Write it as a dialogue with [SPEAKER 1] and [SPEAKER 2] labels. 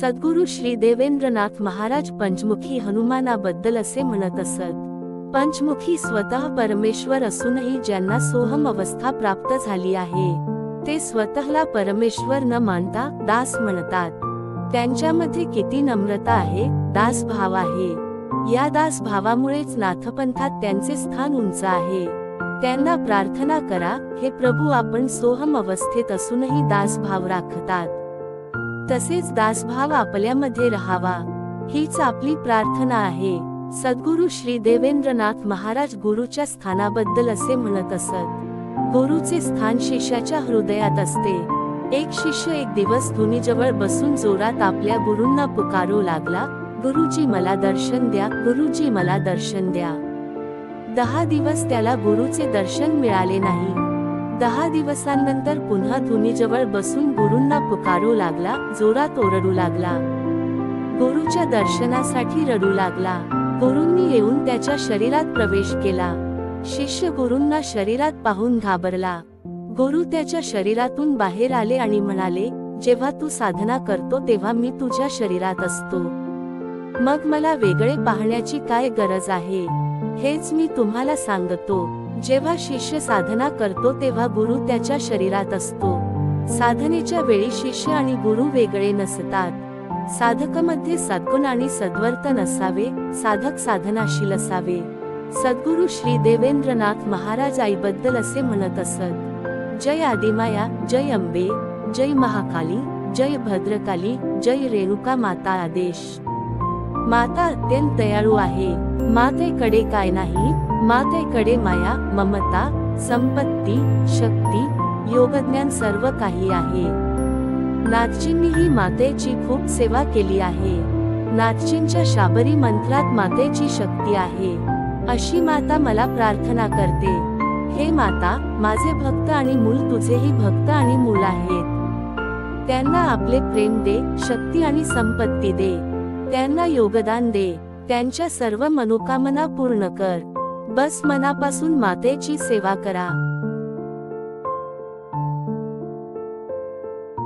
[SPEAKER 1] सद्गुरु श्री देवेंद्रनाथ महाराज पंचमुखी हनुमानाबद्दल असे म्हणत असत पंचमुखी स्वतः परमेश्वर असूनही ज्यांना सोहम अवस्था प्राप्त झाली आहे ते स्वतःला परमेश्वर न मानता दास म्हणतात. त्यांच्यामध्ये किती नम्रता आहे दास भाव आहे. या दास भावामुळेच नाथपंथात त्यांचे स्थान उंच आहे. त्यांना प्रार्थना करा हे प्रभू आपण सोहम अवस्थेत असूनही दास भाव राखतात. तसेच दासभाव आपल्यामध्ये राहावा. हीच आपली प्रार्थना आहे. सद्गुरु श्री देवेंद्रनाथ महाराज गुरुच्या स्थानाबद्दल असे म्हणत असत. गुरुचे स्थान शिष्याच्या हृदयात असते. एक शिष्य एक दिवस धुनीजवळ बसून जोरात आपल्या गुरूंना पुकारू लागला गुरुजी मला दर्शन द्या गुरुजी मला दर्शन द्या. दहा दिवस त्याला गुरुचे दर्शन मिळाले नाही. दहा दिवसांनंतर पुन्हा धुनीजवळ बसून गुरूंना पुकारू लागला जोरात ओरडू लागला. गुरुच्या दर्शनासाठी रडू लागला. गुरूंनी येऊन त्याच्या शरीरात प्रवेश केला. शिष्य गुरूंना शरीरात पाहून घाबरला. गुरु त्याच्या शरीरातून बाहेर आले आणि म्हणाले जेव्हा तू साधना करतो तेव्हा मी तुझ्या शरीरात असतो. मग मला वेगळे पाहण्याची काय गरज आहे? हेच मी तुम्हाला सांगतो. जेव्हा शिष्य साधना करतो तेव्हा गुरु त्याच्या शरीरात असतो. साधनेच्या वेळी शिष्य आणि गुरु वेगळे नसतात. साधकमध्ये सद्गुण आणि सद्वर्तन असावे साधक साधनाशील असावे. सद्गुरु श्री देवेंद्रनाथ महाराज आईबद्दल असे म्हणत असत. जय आदिमाया जय अंबे जय महाकाली जय भद्रकाली जय रेणुका माता आदेश. माता अत्यंत दयाळू आहे. मातेकडे काय नाही मातेकडे माया ममता संपत्ती शक्ती योगज्ञान सर्व काही आहे. नाथजींनीही मातेची खूप सेवा केली आहे. नाथजींच्या शाबरी मंत्रात मातेची शक्ती आहे. अशी माता मला प्रार्थना करते. हे माता माझे भक्त आणि मूल तुझेही भक्त आणि मूल आहेत. त्यांना आपले प्रेम दे शक्ती आणि संपत्ती दे. त्यांना योगदान दे. त्यांच्या सर्व मनोकामना पूर्ण कर. बस मनापासून मातेची सेवा करा.